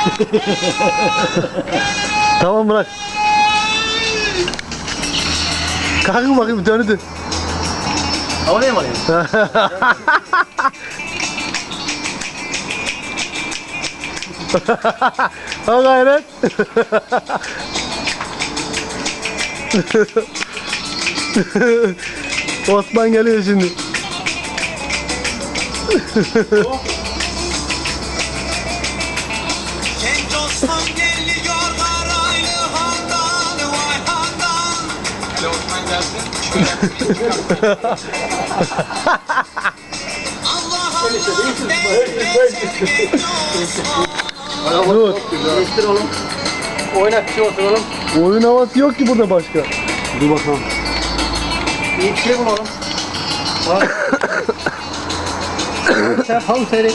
tamam bırak. Kalkın bakayım dönü dön. Havaya mı alayım? Ha gayret. Osman geliyor şimdi. Osman geliyor karaylı handan vay handan Hele Osman gelsin. Allah Allah Dur. Değiştir oğlum. Oynak bir şey olsun oğlum. Oyun havası yok ki burada başka. Dur bakalım. İyi bir şey bul oğlum. Bak. Sen yapalım seyret.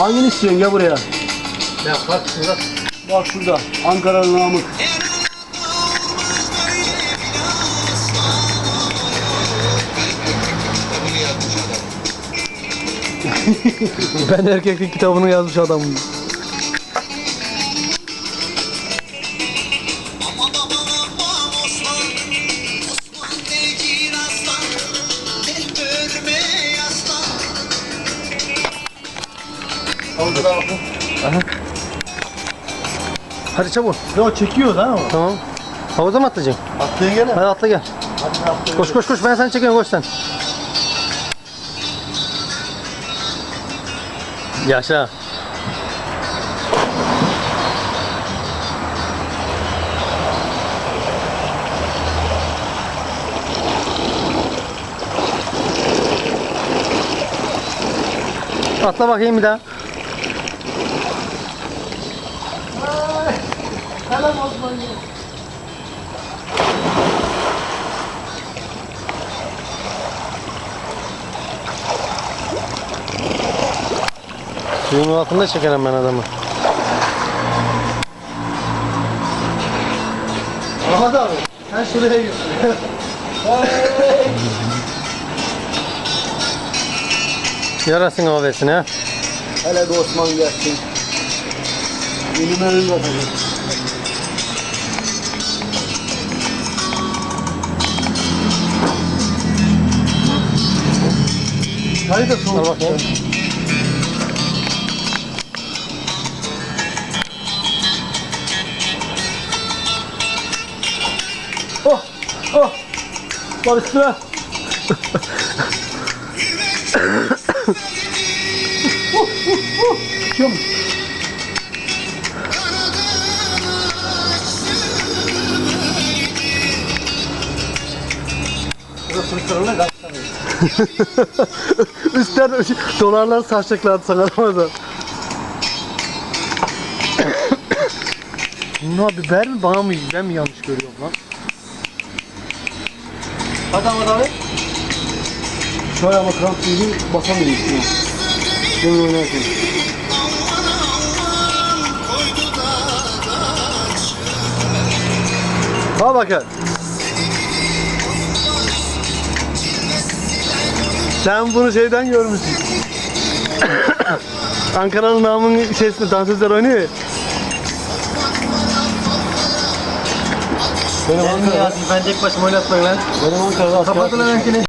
Hangini istiyorsun gel buraya. Ya bak şurada. Bak şurada. Ankara'nın Namık. Ben erkeklik kitabını yazmış adamım. Bakın. Hadi çabuk. Yo çekiyor lan o. Tamam. Havuza mı atlayacaksın? Atlayın gene. Hadi atla gel. Hadi atlayın. Koş koş koş ben seni çekiyorum koş sen. Yaşa. Atla bakayım bir daha. Suyun altında çekerim ben adamı. Ahmet abi. Sen şuraya git. Yarasın havesine. ha. Hele bir Osman gelsin. Benim elim bakacak. Çay da soğuk. bakayım. Oh! Oh! Var üstüne. uh, uh, uh. Mu? Burada kaç tane? Üstten dolarlar saçacaklardı sana da. Bunlar biber mi bana mı ben mi yanlış görüyorum lan? Hadi Ahmet abi. Şöyle ama kramp değil, basamıyor üstüne. Demin oynarken. Ha bakın. Sen bunu şeyden görmüşsün. Ankara'nın namının içerisinde dansözler oynuyor ya. Benim Ankara'da, ben tek başıma oynatmayın lan. benim Ankara'da asker Kapatın lan.